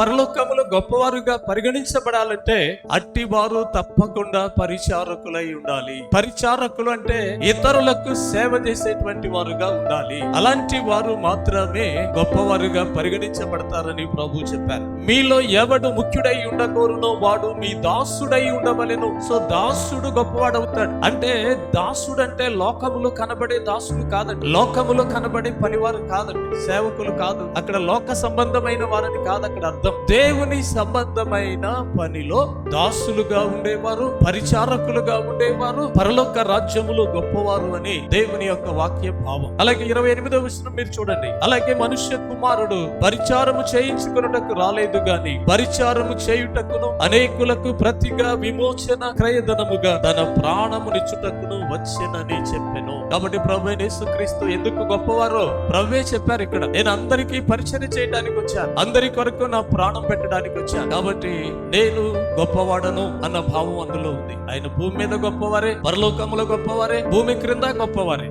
పరలోకములు గొప్పవారుగా పరిగణించబడాలంటే అట్టి వారు తప్పకుండా పరిచారకులై ఉండాలి. పరిచారకులు అంటే ఇతరులకు సేవ చేసేటువంటి వారుగా ఉండాలి. అలాంటి వారు మాత్రమే గొప్పవారుగా పరిగణించబడతారని ప్రభు చెప్పారు. మీలో ఎవడు ముఖ్యుడై ఉండకూరునో వాడు మీ దాసుడై ఉండవలెను. సో దాసుడు గొప్పవాడవుతాడు. అంటే దాసుడు అంటే లోకములో కనబడే దాసుడు కాదండి. లోకములో కనబడే పనివారు కాదండి. సేవకులు కాదు. అక్కడ లోక సంబంధమైన వారని కాదు అక్కడ అర్థం. దేవుని సంబంధమైన పనిలో దాసులుగా ఉండేవారు పరిచారకులుగా ఉండేవారు పరలోక రాజ్యములో గొప్పవారు అని దేవుని యొక్క వాక్య భావం. అలాగే ఇరవై ఎనిమిదో విషయం మీరు చూడండి. అలాగే మనుష్య కుమారుడు పరిచారము చేయించుకున్నటకు రాలేదు గాని పరిచారము చేయుటకును అనేకులకు ప్రతిగా విమోచన క్రయధనముగా తన ప్రాణమునిచ్చుటకును వచ్చెనని చెప్పెను. కాబట్టి ప్రభు యేసుక్రీస్తు ఎందుకు గొప్పవారో ప్రభువే చెప్పారు ఇక్కడ. నేను అందరికీ పరిచయం చేయడానికి వచ్చాను. అందరి కొరకు నా ప్రాణం పెట్టడానికి వచ్చాను. కాబట్టి నేను గొప్పవాడను అన్న భావం అందులో ఉంది. ఆయన భూమి మీద గొప్పవారే పరలోకంలో గొప్పవారే భూమి క్రింద గొప్పవారే.